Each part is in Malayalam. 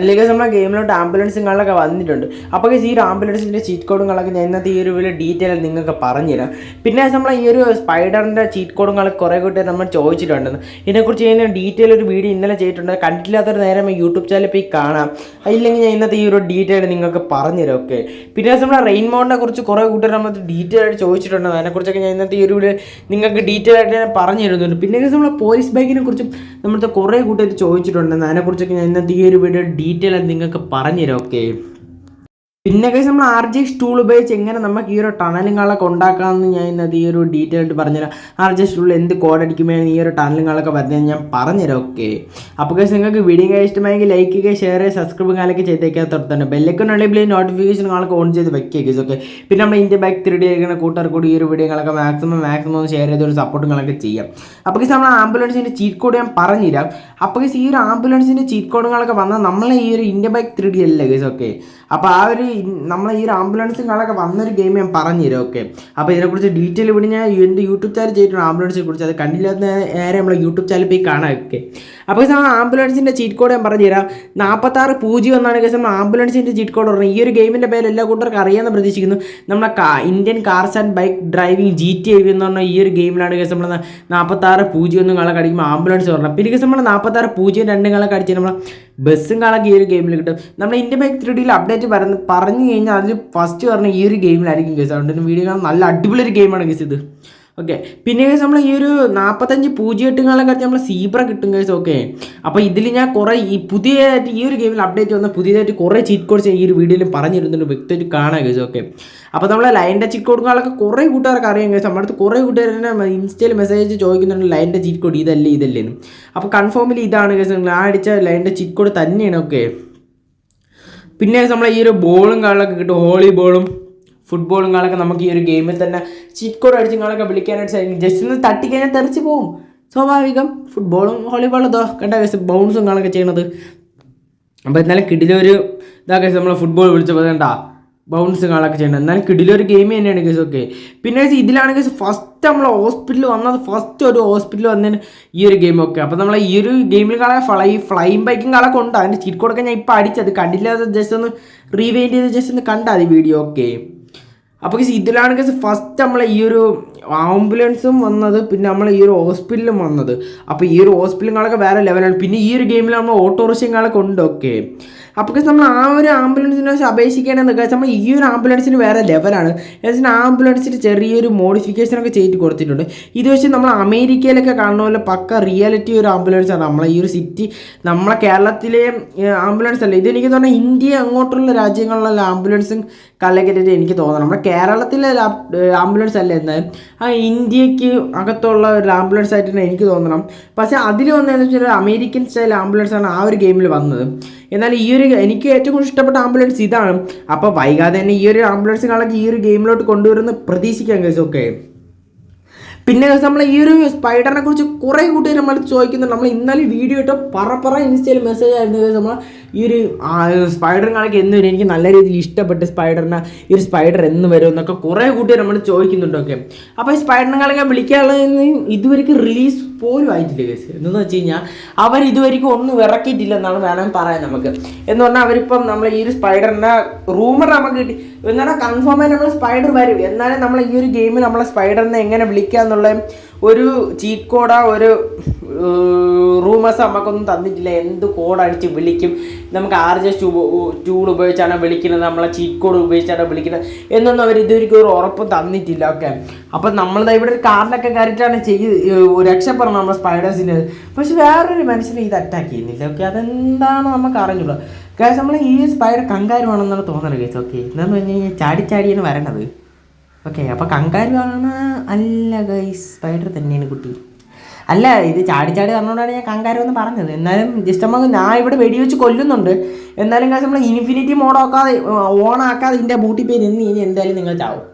അല്ലെങ്കിൽ നമ്മളെ ഗെയിമിലോട്ട് ആംബുലൻസുകളൊക്കെ വന്നിട്ടുണ്ട്. അപ്പോൾ ഈ ഒരു ആംബുലൻസിന്റെ ചീറ്റ് കോഡുകളൊക്കെ ഞാൻ ഇന്നത്തെ ഈ ഒരു വലിയ ഡീറ്റെയിൽ നിങ്ങൾക്ക് പറഞ്ഞുതരാം. പിന്നെ നമ്മൾ ഈ ഒരു സ്പൈഡറിന്റെ ചീറ്റ് കോഡുകളൊക്കെ കുറേ കൂട്ടി നമ്മൾ ചോദിച്ചിട്ടുണ്ടെന്ന് ഇതിനെക്കുറിച്ച് ഞാൻ ഡീറ്റെയിൽ ഒരു വീഡിയോ ഇന്നലെ ചെയ്തിട്ടുണ്ട്. കണ്ടിട്ടില്ലാത്തൊരു നേരം യൂട്യൂബ് ചാനൽ പോയി കാണാം. അല്ലെങ്കിൽ ഞാൻ ഇന്നത്തെ ഈ ഒരു ഡീറ്റെയിൽ നിങ്ങൾക്ക് പറഞ്ഞുതരാം ഓക്കെ പിന്നെ നമ്മളെ റെയിൻ മോണിനെ കുറിച്ച് കുറേ കൂട്ടർ നമ്മൾ ഡീറ്റെയിൽ ആയിട്ട് ചോദിച്ചിട്ടുണ്ട്. അതിനെക്കുറിച്ചൊക്കെ ഞാൻ ഇന്നത്തെ ഈ ഒരു വീഡിയോ നിങ്ങൾക്ക് ഡീറ്റെയിൽ ആയിട്ട് ഞാൻ പറഞ്ഞു തരുന്നുണ്ട് പിന്നെ നമ്മൾ പോലീസ് ബൈക്കിനെ കുറിച്ചും നമ്മളത്തെ കുറേ കൂട്ടർ ചോദിച്ചിട്ടുണ്ട്. അതിനെക്കുറിച്ചൊക്കെ ഞാൻ ഇന്നത്തെ ഈ ഒരു വീഡിയോ ഡീറ്റെയിൽ നിങ്ങൾക്ക് പറഞ്ഞുതരാം ഓക്കെ പിന്നെ കഴിച്ച് നമ്മൾ ആർ ജി ടൂൾ ഉപയോഗിച്ച് എങ്ങനെ നമുക്ക് ഈ ഒരു ടണലുകളൊക്കെ ഉണ്ടാക്കാമെന്ന് ഞാൻ ഇന്നത്തെ ഈ ഒരു ഡീറ്റെയിൽ ആയിട്ട് പറഞ്ഞുതരാം. ആർ ജി ടൂൾ എന്ത് കോഡ് അടിക്കുമ്പോൾ ഈ ഒരു ടണലുകളൊക്കെ പറഞ്ഞു ഞാൻ പറഞ്ഞുതരാം ഓക്കെ അപ്പോൾ കഴിച്ച് നിങ്ങൾക്ക് വീഡിയോ ഇഷ്ടമായെങ്കിൽ ലൈക്ക് ചെയ്യുക ഷെയർ ചെയ്യുക സബ്സ്ക്രൈബ് കാലൊക്കെ ചെയ്തേക്കാൻ തുടർത്തുണ്ട് ബെല്ലൊക്കെ ഉണ്ടെങ്കിൽ നോട്ടിഫിക്കേഷൻ കാലൊക്കെ ഓൺ ചെയ്ത് വെക്കുക ഓക്കെ പിന്നെ നമ്മൾ ഇന്ത്യ ബാക്ക് ത്രീ ഡി ആയിരിക്കുന്ന കൂട്ടുകാർ കൂടി ഈ ഒരു വീഡിയോകളൊക്കെ മാക്സിമം മാക്സിമം ഷെയർ ചെയ്ത് ഒരു സപ്പോർട്ടുകളൊക്കെ ചെയ്യാം. അപ്പോൾ കഴിച്ച് നമ്മൾ ആംബുലൻസിന്റെ ചീറ്റ് കോഡ് ഞാൻ പറഞ്ഞുതരാം. അപ്പോൾ കഴിച്ച് ഈ ഒരു ആംബുലൻസിന്റെ ചീറ്റ് കോഡുകളൊക്കെ വന്നാൽ നമ്മളെ ഈ ഒരു ഇന്ത്യ ബാക്ക് ത്രീ ഡി അല്ലേ കേസ് ഓക്കെ അപ്പോൾ ആ ഒരു നമ്മൾ ഈ ഒരു ആംബുലൻസും കാളൊക്കെ വന്നൊരു ഗെയിം ഞാൻ പറഞ്ഞുതരാം ഓക്കെ അപ്പോൾ ഇതിനെക്കുറിച്ച് ഡീറ്റെയിൽ ഇവിടെ ഞാൻ എന്റെ യൂട്യൂബ് ചാനൽ ചെയ്തിട്ടുണ്ട് ആംബുലൻസിനെ കുറിച്ച്. അത് കണ്ടില്ലാത്ത നേരെ നമ്മളെ യൂട്യൂബ് ചാനൽ പോയി കാണാം ഓക്കെ അപ്പോൾ നമ്മൾ ആംബുലൻസിന്റെ ചീറ്റ് കോഡ് ഞാൻ പറഞ്ഞു തരാം നാൽപ്പത്താറ് പൂജ്യം എന്നാണ് കേസ് നമ്മൾ ആംബുലൻസിന്റെ ചീറ്റ് കോഡ് പറഞ്ഞത്. ഈ ഒരു ഗെയിമിന്റെ പേര് എല്ലാ കൂട്ടർക്കും അറിയാമെന്ന് പ്രതീക്ഷിക്കുന്നു. നമ്മളെ കാ Indian cars and bike driving G T I എന്ന് പറഞ്ഞ ഈ ഒരു ഗെയിമിലാണ് കേസ് നമ്മൾ നാൽപ്പത്താറ് പൂജ്യം ഒന്നും കളൊക്കെ അടിക്കുമ്പോൾ ആംബുലൻസ് പറഞ്ഞത്. പിന്നെ കേസ് നമ്മൾ നാൽപ്പത്താറ് പൂജ്യം രണ്ടും കളൊക്കെ നമ്മൾ ബസ്സും കാണാൻ ഈ ഒരു ഗെയിമിൽ കിട്ടും. നമ്മുടെ ഇന്ത്യ ബൈക്ക് ത്രീ ഡിയിൽ അപ്ഡേറ്റ് പറഞ്ഞ് പറഞ്ഞു കഴിഞ്ഞാൽ അതിൽ ഫസ്റ്റ് പറഞ്ഞ ഈ ഒരു ഗെയിമിലായിരിക്കും ഗസ് അതുകൊണ്ട് വീഡിയോ കാണാൻ നല്ല അടിപൊളി ഒരു ഗെയിമാണ് ഗസ് ഇത്. ഓക്കെ പിന്നെ കേസ് നമ്മൾ ഈ ഒരു നാൽപ്പത്തഞ്ച് പൂജ്യം എട്ട് കാലം കഴിച്ച് നമ്മൾ സീബ്ര കിട്ടും കേസ് ഓക്കെ അപ്പോൾ ഇതിൽ ഞാൻ കുറേ ഈ പുതിയതായിട്ട് ഈ ഒരു ഗെയിമിൽ അപ്ഡേറ്റ് വന്ന പുതിയതായിട്ട് കുറേ ചീറ്റ് കോഡ്സ് ഈ ഒരു വീഡിയോയിൽ പറഞ്ഞിരുന്നുണ്ട് വ്യക്തമായിട്ട് കാണാം കേസ് ഓക്കെ അപ്പോൾ നമ്മളെ ലൈന്റെ ചീറ്റ് കോഡുകളൊക്കെ കുറേ കൂട്ടുകാർക്ക് അറിയാം കേസ് നമ്മുടെ അടുത്ത് കുറേ കൂട്ടുകാർ തന്നെ ഇൻസ്റ്റയിൽ മെസ്സേജ് ചോദിക്കുന്നുണ്ട് ലൈന്റെ ചീറ്റ് കോഡ് ഇതല്ലേ ഇതല്ലേ അപ്പോൾ കൺഫേമിൽ ഇതാണ് കേസ് നിങ്ങൾ ആ അടിച്ച ലൈന്റെ ചീറ്റ് കോഡ് തന്നെയാണ് ഓക്കെ പിന്നെ നമ്മളെ ഈ ഒരു ബോളും കാളൊക്കെ കിട്ടും ഹോളി ബോളും ഫുട്ബോളും കാളൊക്കെ നമുക്ക് ഈ ഒരു ഗെയിമിൽ തന്നെ ചീറ്റ് കോഡ് അടിച്ചും കാളൊക്കെ വിളിക്കാനായിട്ട് സാധിക്കും. ജസ്റ്റ് ഒന്ന് തട്ടിക്കഴിഞ്ഞാൽ തെറിച്ച് പോകും സ്വാഭാവികം. ഫുട്ബോളും വോളിബോളും അതോ കണ്ട കേസ് ബൗൺസും കാളൊക്കെ ചെയ്യണത്. അപ്പോൾ എന്നാലും കിടിലൊരു ഇതാക്കി നമ്മൾ ഫുട്ബോൾ വിളിച്ചപ്പോൾ കണ്ട ബൗൺസ് കാളൊക്കെ ചെയ്യണം എന്നാലും കിടിലൊരു ഗെയിം തന്നെയാണ് കേസ് ഓക്കെ പിന്നെ ഇതിലാണ് കേസ് ഫസ്റ്റ് നമ്മൾ ഹോസ്പിറ്റലിൽ വന്നത്. ഫസ്റ്റ് ഒരു ഹോസ്പിറ്റലിൽ വന്നതിന് ഈ ഒരു ഗെയിം ഒക്കെ. അപ്പോൾ നമ്മൾ ഈ ഒരു ഗെയിമിൽ കാണാൻ ഫ്ലൈ ഫ്ലൈം ബൈക്കും കളൊക്കെ ഉണ്ട്. അതിന്റെ ചീറ്റ് കൊടുക്കാൻ ഞാൻ ഇപ്പോൾ അടിച്ചത്. കണ്ടില്ലാതെ ജസ്റ്റ് ഒന്ന് റീവൈൻഡ് ചെയ്ത് ജസ്റ്റ് ഒന്ന് കണ്ടാൽ വീഡിയോ ഓക്കെ അപ്പോൾ ഇതിലാണ് കേസ് ഫസ്റ്റ് നമ്മൾ ഈ ഒരു ആംബുലൻസും വന്നത് പിന്നെ നമ്മൾ ഈ ഒരു ഹോസ്പിറ്റലും വന്നത്. അപ്പോൾ ഈ ഒരു ഹോസ്പിറ്റലുകളൊക്കെ വേറെ ലെവലാണ് പിന്നെ ഈ ഒരു ഗെയിമിൽ നമ്മൾ ഓട്ടോറിക്ഷയും ഉണ്ട് ഓക്കെ അപ്പോൾ നമ്മൾ ആ ഒരു ആംബുലൻസിനെ വെച്ച് അപേക്ഷിക്കുകയാണെന്ന് വെച്ചാൽ നമ്മൾ ഈ ഒരു ആംബുലൻസിന് വേറെ ലെവലാണ്. ഏകദേശം ആംബുലൻസിന് ചെറിയൊരു മോഡിഫിക്കേഷനൊക്കെ ചെയ്തിട്ട് ചെയ്ത് കൊടുത്തിട്ടുണ്ട്. ഇത് വെച്ച് നമ്മൾ അമേരിക്കയിലൊക്കെ കാണുന്ന പോലെ പക്ക റിയാലിറ്റി ഒരു ആംബുലൻസാണ് നമ്മളെ ഈ ഒരു സിറ്റി നമ്മളെ കേരളത്തിലെ ആംബുലൻസ് അല്ല. ഇത് എനിക്ക് തോന്നുന്നത് ഇന്ത്യ അങ്ങോട്ടുള്ള രാജ്യങ്ങളിലുള്ള ആംബുലൻസും കലകറ്റിട്ട് എനിക്ക് തോന്നണം നമ്മുടെ കേരളത്തിലെ ആംബുലൻസ് അല്ല എന്നാൽ ആ ഇന്ത്യയ്ക്ക് അകത്തുള്ള ഒരു ആംബുലൻസ് ആയിട്ട് തന്നെ എനിക്ക് തോന്നണം. പക്ഷേ അതിൽ വന്നതെന്ന് വെച്ചാൽ അമേരിക്കൻ സ്റ്റൈൽ ആംബുലൻസ് ആണ് ആ ഒരു ഗെയിമിൽ വന്നത്. എന്നാൽ ഈ ഒരു എനിക്ക് ഏറ്റവും കൂടുതൽ ഇഷ്ടപ്പെട്ട ആംബുലൻസ് ഇതാണ്. അപ്പോൾ വൈകാതെ തന്നെ ഈ ഒരു ആംബുലൻസ് കാണാൻ ഈ ഒരു ഗെയിമിലോട്ട് കൊണ്ടുവരുന്ന പ്രതീക്ഷിക്കാം കേസ് ഓക്കെ പിന്നെ നമ്മൾ ഈ ഒരു സ്പൈഡറിനെ കുറിച്ച് കുറേ കൂട്ടുകാർ നമ്മൾ ചോദിക്കുന്നുണ്ട്. നമ്മൾ ഇന്നലെ വീഡിയോ ഇട്ട് പറ പറ ഇൻസ്റ്റയിൽ മെസ്സേജ് ആയിരുന്നു. നമ്മൾ ഈ ഒരു സ്പൈഡർ കണക്ക് എന്ന് വരും എനിക്ക് നല്ല രീതിയിൽ ഇഷ്ടപ്പെട്ട് സ്പൈഡറിനെ ഈ ഒരു സ്പൈഡർ എന്ന് വരും എന്നൊക്കെ കുറേ കൂട്ടുകാർ നമ്മൾ ചോദിക്കുന്നുണ്ടൊക്കെ അപ്പോൾ ഈ സ്പൈഡറിനൊക്കെ വിളിക്കാനുള്ളതെന്ന് ഇതുവരെക്ക് റിലീസ് പോലും ആയിട്ടില്ല കേസ് എന്തെന്ന് വെച്ച് കഴിഞ്ഞാൽ അവർ ഇതുവരെക്കും ഒന്നും ഇറക്കിയിട്ടില്ല എന്നാണ് വേണമെങ്കിൽ പറയാൻ നമുക്ക്. എന്ന് പറഞ്ഞാൽ അവരിപ്പം നമ്മൾ ഈ ഒരു സ്പൈഡറിന്റെ റൂമർ നമുക്ക് കിട്ടി. എന്ന് പറഞ്ഞാൽ കൺഫേം ആയി നമ്മൾ സ്പൈഡർ വരും. എന്നാലും നമ്മൾ ഈ ഒരു ഗെയിമിൽ നമ്മളെ സ്പൈഡറിനെ എങ്ങനെ വിളിക്കുക എന്നുള്ള ഒരു ചീറ്റ് ഒരു റൂമേഴ്സ് നമുക്കൊന്നും തന്നിട്ടില്ല. എന്ത് കോഡ് അടിച്ച് വിളിക്കും? നമുക്ക് ആർ ജെ ടൂൾ ഉപയോഗിച്ചാണ് വിളിക്കുന്നത് നമ്മളെ ചീറ്റ് കോഡ് ഉപയോഗിച്ചാണ് വിളിക്കുന്നത് എന്നൊന്നും അവർ ഇതുവരെയ്ക്കും ഒരു ഉറപ്പ് തന്നിട്ടില്ല ഓക്കെ അപ്പം നമ്മളിതാ ഇവിടെ ഒരു കാറിലൊക്കെ കയറിയിട്ടാണ് ചെയ്ത് രക്ഷപ്പെടണം നമ്മുടെ സ്പൈഡേഴ്സിന്റെ പക്ഷെ വേറൊരു മനുഷ്യനെ ഇത് അറ്റാക്ക് ചെയ്യുന്നില്ല ഓക്കെ അതെന്താണോ നമുക്ക് അറിഞ്ഞുള്ളത് കാരണം നമ്മൾ ഈ സ്പൈഡർ കങ്കാരുവാണെന്നാണ് തോന്നുന്നത് കേസ് ഓക്കെ എന്താണെന്ന് പറഞ്ഞു കഴിഞ്ഞാൽ ചാടി ചാടിയാണ് വരണത്. ഓക്കെ അപ്പോൾ കങ്കാരുവാണ് അല്ല ഗൈസ് സ്പൈഡർ തന്നെയാണ് കുട്ടി. അല്ല ഇത് ചാടി ചാടി പറഞ്ഞുകൊണ്ടാണ് ഞാൻ കങ്കാരം എന്ന് പറഞ്ഞത്. എന്നാലും ജസ്റ്റ് നമുക്ക് ഞാൻ ഇവിടെ വെടിവെച്ച് കൊല്ലുന്നുണ്ട്. എന്നാലും കാശ് നമ്മൾ ഇൻഫിനിറ്റി മോഡ് ആക്കാതെ ഓൺ ആക്കാതെ ഇതിന്റെ ബൂട്ടി പോയി നിന്ന് കഴിഞ്ഞാൽ എന്തായാലും നിങ്ങൾ ചാവും.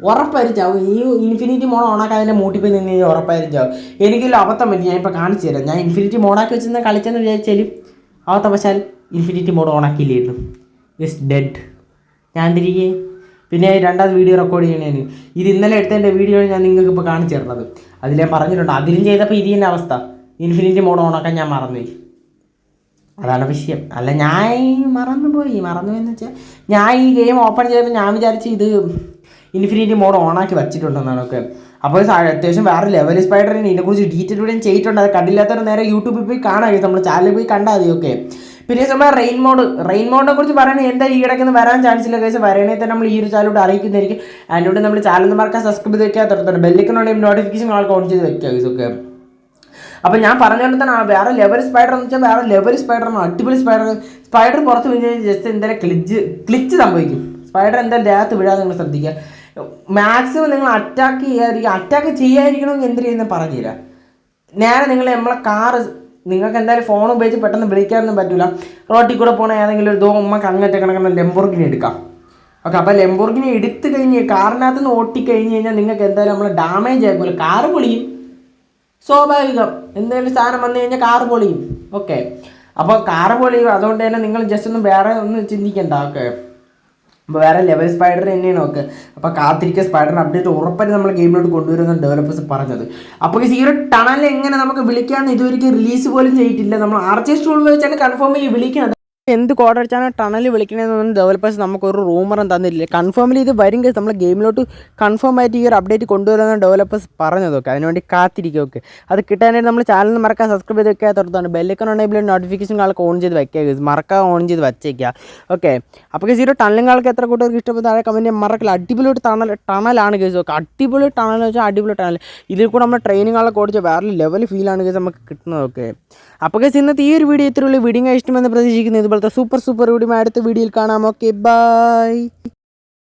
ഉറപ്പായും ചാവും. ഈ ഇൻഫിനിറ്റി മോഡ് ഓണാക്കാതെ എന്റെ മൂട്ടി പോയി നിന്ന് കഴിഞ്ഞാൽ ഉറപ്പായും ചാവും. എനിക്കില്ല അബദ്ധം പറ്റി ഞാൻ ഇപ്പോൾ കാണിച്ചു തരാം. ഞാൻ ഇൻഫിനിറ്റി മോഡാക്കി വെച്ചിരുന്ന കളിച്ചെന്ന് വിചാരിച്ചാലും അബദ്ധവശാൽ ഇൻഫിനിറ്റി മോഡ് ഓണാക്കിയില്ലായിരുന്നു ജസ്റ്റ് ഡെഡ് ഞാൻ തിരികെ പിന്നെ രണ്ടാമത് വീഡിയോ റെക്കോർഡ് ചെയ്യണേന്. ഇത് ഇന്നലെ എടുത്തതിന്റെ വീഡിയോ ഞാൻ നിങ്ങൾക്ക് ഇപ്പോൾ കാണിച്ചു തരുന്നത്. അതിൽ ഞാൻ പറഞ്ഞിട്ടുണ്ട്. അതിലും ചെയ്തപ്പോൾ ഇത് തന്നെ അവസ്ഥ. ഇൻഫിനിറ്റി മോഡ് ഓണാക്കാൻ ഞാൻ മറന്നു അതാണ് വിഷയം. അല്ല ഞാൻ മറന്നുപോയി. എന്ന് വെച്ചാൽ ഞാൻ ഈ ഗെയിം ഓപ്പൺ ചെയ്തപ്പോൾ ഞാൻ വിചാരിച്ചു ഇത് ഇൻഫിനിറ്റി മോഡ് ഓണാക്കി വെച്ചിട്ടുണ്ടെന്നാണ് ഒക്കെ അപ്പോൾ അത്യാവശ്യം വേറെ ലെവൽ സ്പൈഡറിന് ഇതിനെക്കുറിച്ച് ഡീറ്റെയിൽ ചെയ്തിട്ടുണ്ട്. അത് കണ്ടില്ലാത്തവർ നേരെ യൂട്യൂബിൽ പോയി കാണാം നമ്മൾ ചാനലിൽ പോയി കണ്ടാൽ മതി ഓക്കെ പിന്നെ നമ്മുടെ റെയിൻ മോഡ് റെയിൻ മോഡിനെ കുറിച്ച് പറയുന്നത് എന്താ ഈ ഇടയ്ക്ക് വരാൻ ചാൻസ് ഇല്ല കേസ് വരണേ തന്നെ നമ്മൾ ഈ ഒരു ചാനലോട് അറിയിക്കുന്നതായിരിക്കും. അതിനോട് നമ്മൾ ചാനൽ മറക്കാൻ സബ്സ്ക്രൈബ് ചെയ്ത് വെക്കാൻ തുറത്തുണ്ട് ബെല്ലിക്കണോടെയും നോട്ടിഫിക്കേഷൻ ആൾക്ക് ഓൺ ചെയ്ത് വെക്കുക കേസ് ഒക്കെ. അപ്പം ഞാൻ പറഞ്ഞുകൊണ്ട് തന്നെ വേറെ ലെവൽ സ്പൈഡർ എന്ന് വെച്ചാൽ വേറെ ലെവൽ സ്പൈഡറാണ് അടിപൊളി സ്പൈഡർ സ്പൈഡർ പുറത്ത് വീണ് ജസ്റ്റ് എന്തായാലും ക്ലിച്ച് ക്ലിച്ച് സംഭവിക്കും. സ്പൈഡർ എന്തായാലും ദേഹത്ത് വിടാതെ നിങ്ങൾ ശ്രദ്ധിക്കുക. മാക്സിമം നിങ്ങൾ അറ്റാക്ക് ചെയ്യാതിരിക്കുക. അറ്റാക്ക് ചെയ്യാതിരിക്കണമെങ്കിൽ എന്ത് ചെയ്യുന്ന പറഞ്ഞുതരാം. നേരെ നിങ്ങൾ നമ്മളെ കാറ് നിങ്ങൾക്ക് എന്തായാലും ഫോൺ ഉപയോഗിച്ച് പെട്ടെന്ന് വിളിക്കാനൊന്നും പറ്റില്ല റോട്ടിൽ കൂടെ പോകണ ഏതെങ്കിലും ഒരു ദോ ഉമ്മക്ക് അങ്ങനത്തെ കണക്കുന്ന ലെമ്പോർഗിനി എടുക്കാം. ഓക്കെ അപ്പോൾ ലെമ്പോർഗിനി എടുത്തു കഴിഞ്ഞ് കാറിനകത്ത് നിന്ന് ഓട്ടി കഴിഞ്ഞ് കഴിഞ്ഞാൽ നിങ്ങൾക്ക് എന്തായാലും നമ്മൾ ഡാമേജ് ആയിക്കോല കാറ് പൊളിയും. സ്വാഭാവികം. എന്തെങ്കിലും സാധനം വന്നു കഴിഞ്ഞാൽ കാറ് പൊളിയും. ഓക്കെ അപ്പോൾ കാറ് പൊളിയും. അതുകൊണ്ട് തന്നെ നിങ്ങൾ ജസ്റ്റ് ഒന്നും വേറെ ഒന്നും ചിന്തിക്കണ്ട. ഓക്കെ വേറെ ലെവൽ സ്പൈഡർ തന്നെയാണ് നോക്ക് അപ്പോൾ കാത്തിരിക്കുക സ്പൈഡറിന് അപ്ഡേറ്റ് ഉറപ്പായിട്ട് നമ്മൾ ഗെയിമിലോട്ട് കൊണ്ടുവരുന്ന ഡെവലപ്പേഴ്സ് പറഞ്ഞത്. അപ്പോൾ ഈ ഒരു ടണൽ എങ്ങനെ നമുക്ക് വിളിക്കാമെന്ന് ഇതുവരെയ്ക്ക് റിലീസ് പോലും ചെയ്തിട്ടില്ല. നമ്മൾ ആർ ജെ സ്റ്റോൾ വെച്ചാണ് കൺഫേം ചെയ്ത് വിളിക്കുന്നത്. എന്ത് കോഡ് അടിച്ചാണ് ടണൽ വിളിക്കണമെന്നൊന്നും ഡെവലപ്പേഴ്സ് നമുക്കൊരു റൂമറും തന്നില്ല കൺഫേമിൽ ഇത് വരും കേസ് നമ്മൾ ഗെയിമിലോട്ട് കൺഫേം ആയിട്ട് ഈ ഒരു അപ്ഡേറ്റ് കൊണ്ടുവരുന്ന ഡെവലപ്പേഴ്സ് പറഞ്ഞതൊക്കെ. അതിനുവേണ്ടി കാത്തിരിക്കുക ഒക്കെ അത് കിട്ടാനായിട്ട് നമ്മൾ ചാനൽ മറക്കാൻ സബ്സ്ക്രൈബ് ചെയ്ത് വെക്കുക തുടർന്നാണ് ബെല്ലൈക്കൺ ഉണ്ടെങ്കിൽ നോട്ടിഫിക്കേഷൻ കാലൊക്കെ ഓൺ ചെയ്ത് വെക്കുക. മറക്കാൻ ഓൺ ചെയ്ത് വെച്ചേക്കുക. ഓക്കെ അപ്പോൾ ഈ ഒരു ടണലും എത്ര കൂട്ടർക്ക് ഇഷ്ടപ്പെട്ട? താഴെ കമന്റ് മറക്കില്ല. അടിപൊളി ഒരു ടണൽ ടണലാണ് കേസ് ഒക്കെ. അടിപൊളി ടണൽ എന്ന് വെച്ചാൽ അടിപൊളി ടണൽ ഇതിൽ കൂടെ നമ്മൾ ട്രെയിനിങ്ങളൊക്കെ ഓടിച്ച വേറെ ലെവൽ ഫീലാണ് കേസ് നമുക്ക് കിട്ടുന്നതൊക്കെ. അപ്പോൾ കേസ് ഇന്നത്തെ ഈ ഒരു വീഡിയോ ഇത്രയുള്ള വീഡിയോ ഇഷ്ടമെന്ന് പ്രതീക്ഷിക്കുന്നു. ഇതുപോലത്തെ സൂപ്പർ സൂപ്പർ വീഡിയോ അടുത്ത വീഡിയോയിൽ കാണാം. Okay bye